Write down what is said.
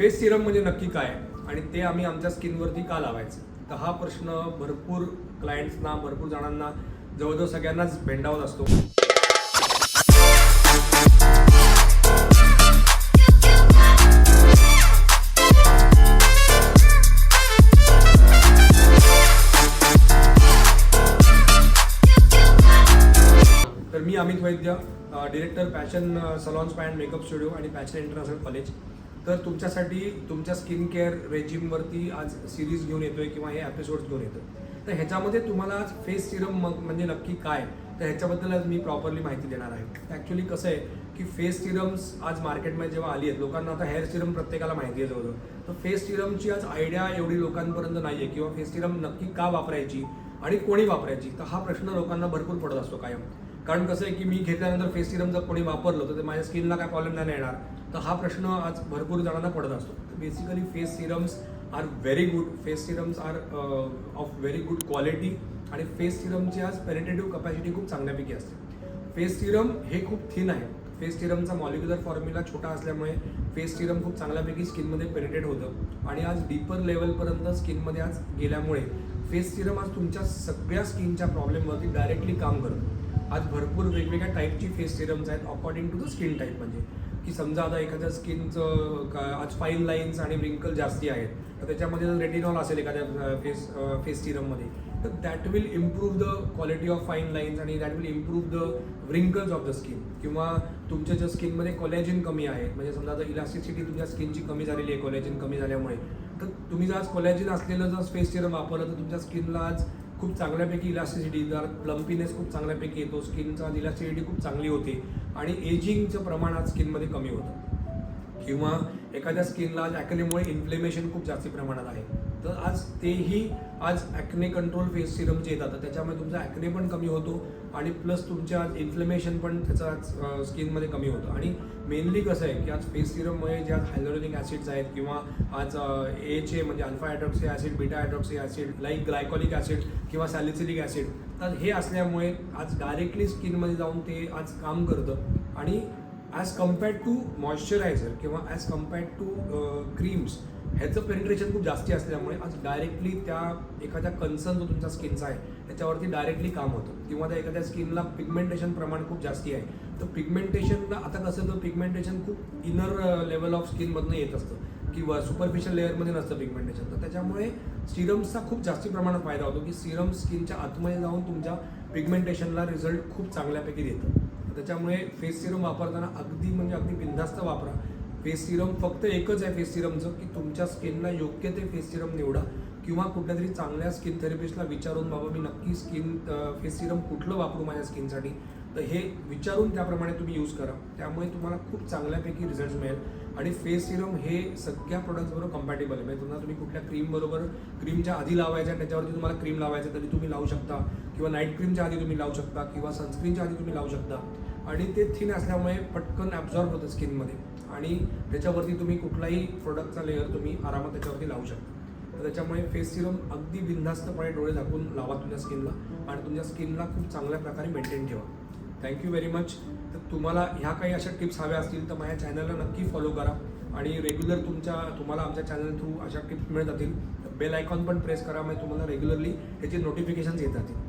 Face serum म्हणजे नक्की काय? आणि ते आम्ही आमच्या स्किनवरती का लावायचं? तर हा प्रश्न भरपूर क्लायंट्सना भरपूर जणांना जवळजवळ सगळ्यांनाच भेंडावत असतो. तर मी Amit Vaidya director passion salons and makeup studio आणि पॅशन इंटरनॅशनल कॉलेज तर तुमच्यासाठी तुमच्या स्किन केअर रेजिमवरती आज सिरीज घेऊन येतोय किंवा हे एपिसोड्स घेऊन येतोय. तर ह्याच्यामध्ये तुम्हाला आज फेस सिरम मग म्हणजे नक्की काय? तर ह्याच्याबद्दल आज मी प्रॉपरली माहिती देणार आहे. ॲक्च्युली कसं आहे की फेस सिरम्स आज मार्केटमध्ये जेव्हा आली आहेत लोकांना आता हेअर सिरम प्रत्येकाला माहिती आहे जवळजवळ. तर फेस सिरमची आज आयडिया एवढी लोकांपर्यंत नाही आहे किंवा फेस सिरम नक्की का वापरायची आणि कोणी वापरायची? तर हा प्रश्न लोकांना भरपूर पडत असतो कायम. कारण कसं आहे की मी घेतल्यानंतर फेस सिरम जर कोणी वापरलं तर ते माझ्या स्किनला काय प्रॉब्लेम नाही येणार. तर हा प्रश्न आज भरपूर जणांना पडत असतो. तर basically face serums are very good face serums are of very good quality आणि फेस सिरमची आज पेनिटेटिव्ह कपॅसिटी खूप चांगल्यापैकी असते. फेस सिरम हे खूप थिन आहे. फेस सिरमचा मॉलिक्युलर फॉर्म्युला छोटा असल्यामुळे फेस सिरम खूप चांगल्यापैकी स्किनमध्ये पेनिटेट होतं. आणि आज डीपर लेवलपर्यंत स्किनमध्ये आज गेल्यामुळे फेस सिरम आज तुमच्या सगळ्या स्किनच्या प्रॉब्लेमवरती डायरेक्टली काम करतं. आज भरपूर वेगवेगळ्या टाईपची फेस सिरम्स आहेत according to the skin type म्हणजे. की समजा आता एखाद्या स्किनचं आज फाईन लाईन्स आणि रिंकल जास्ती आहेत तर त्याच्यामध्ये जर रेटिनॉल असेल एखाद्या फेस फेस सिरममध्ये तर that will improve the quality of fine lines आणि that will improve the wrinkles of the skin किंवा तुमच्या ज्या स्किनमध्ये कॉलेजिन कमी आहे म्हणजे समजा आता इलास्टिसिटी तुमच्या स्किनची कमी झालेली आहे कॉलेजिन कमी झाल्यामुळे तर तुम्ही जर आज कोलॅजिन असलेलं जर फेस सिरम वापरलं तर तुमच्या स्किनला आज खूप चांगल्यापैकी इलास्टिसिटी जर प्लम्पीनेस खूप चांगल्यापैकी येतो. स्किनचा इलास्टिसिटी खूप चांगली होते. आणि एजिंगचं प्रमाण आज स्किनमध्ये कमी होतं. किंवा एखाद्या स्किनला आज इन्फ्लेमेशन खूप जास्ती प्रमाणात आहे. तर आज तेही आज ॲक्ने कंट्रोल फेस सिरम जे येतात. त्याच्यामुळे तुमचा ॲक्ने पण कमी होतो आणि प्लस तुमच्या आज इन्फ्लेमेशन पण त्याचं आज स्किनमध्ये कमी होतं. आणि मेनली कसं आहे की आज फेस सिरममुळे जे आज हायलोरोनिक ॲसिड्स आहेत किंवा आज एचे म्हणजे alpha hydroxy acid beta hydroxy acid like glycolic acid किंवा सॅलिसिलिक ॲसिड तर हे असल्यामुळे आज डायरेक्टली स्किनमध्ये जाऊन ते आज काम करतं. आणि ॲज कम्पेअर्ड टू मॉइश्चरायझर किंवा ॲज कम्पेअर्ड टू क्रीम्स ह्याचं पेनिट्रेशन खूप जास्ती असल्यामुळे आज डायरेक्टली त्या एखाद्या कन्सर्न जो तुमच्या स्किनचा आहे त्याच्यावरती डायरेक्टली काम होतं. किंवा त्या एखाद्या स्किनला पिगमेंटेशन प्रमाण खूप जास्ती आहे. तर पिगमेंटेशनला आता कसं तर पिगमेंटेशन खूप इनर लेवल ऑफ स्किनमधनं येत असतं. किंवा सुपरफिशियल लेअरमध्ये नसतं पिगमेंटेशन तर त्याच्यामुळे सिरम्सचा खूप जास्ती प्रमाणात फायदा होतो की सिरम स्किनच्या आतमध्ये जाऊन तुमच्या पिगमेंटेशनला रिझल्ट खूप चांगल्यापैकी देतं. त्याच्यामुळे फेस सिरम वापरताना अगदी म्हणजे अगदी बिनधास्त वापरा. फेस सिरम फक्त एकच आहे फेस सिरमचं की तुमच्या स्किनला योग्य ते फेस सिरम निवडा. किंवा कुठल्या तरी चांगल्या स्किन थेरपिस्टला विचारून बाबा मी नक्की स्किन फेस सिरम कुठलं वापरू माझ्या स्किनसाठी? तर हे विचारून त्याप्रमाणे तुम्ही यूज करा. त्यामुळे तुम्हाला खूप चांगल्यापैकी रिझल्ट मिळेल. आणि फेस सिरम हे सगळ्या प्रोडक्ट्सबरोबर कम्पॅटेबल आहे. म्हणजे तुम्हाला तुम्ही कुठल्या क्रीमबरोबर क्रीमच्या आधी लावायच्या त्याच्यावरती तुम्हाला क्रीम लावायचं तरी तुम्ही लावू शकता. किंवा नाईट क्रीमच्या आधी तुम्ही लावू शकता किंवा सनस्क्रीनच्या आधी तुम्ही लावू शकता. आणि ते थिन असल्यामुळे पटकन ॲब्झॉर्ब होतं स्किनमध्ये आणि त्याच्यावरती तुम्ही कुठलाही प्रोडक्टचा लेअर तुम्ही आरामात त्याच्यावरती लावू शकता. तर त्याच्यामुळे फेस सिरम अगदी बिनधास्तपणे डोळे झाकून लावा तुमच्या स्किनला आणि तुमच्या स्किनला खूप चांगल्या प्रकारे मेंटेन ठेवा. थँक्यू व्हेरी मच तर तुम्हाला ह्या काही अशा टिप्स हव्या असतील तर माझ्या चॅनलला नक्की फॉलो करा. आणि रेग्युलर तुमच्या तुम्हाला आमच्या चॅनल थ्रू अशा टिप्स मिळत जातील. बेल आयकॉन पण प्रेस करा म्हणजे तुम्हाला रेग्युलरली त्याचे नोटिफिकेशन्स येत जातील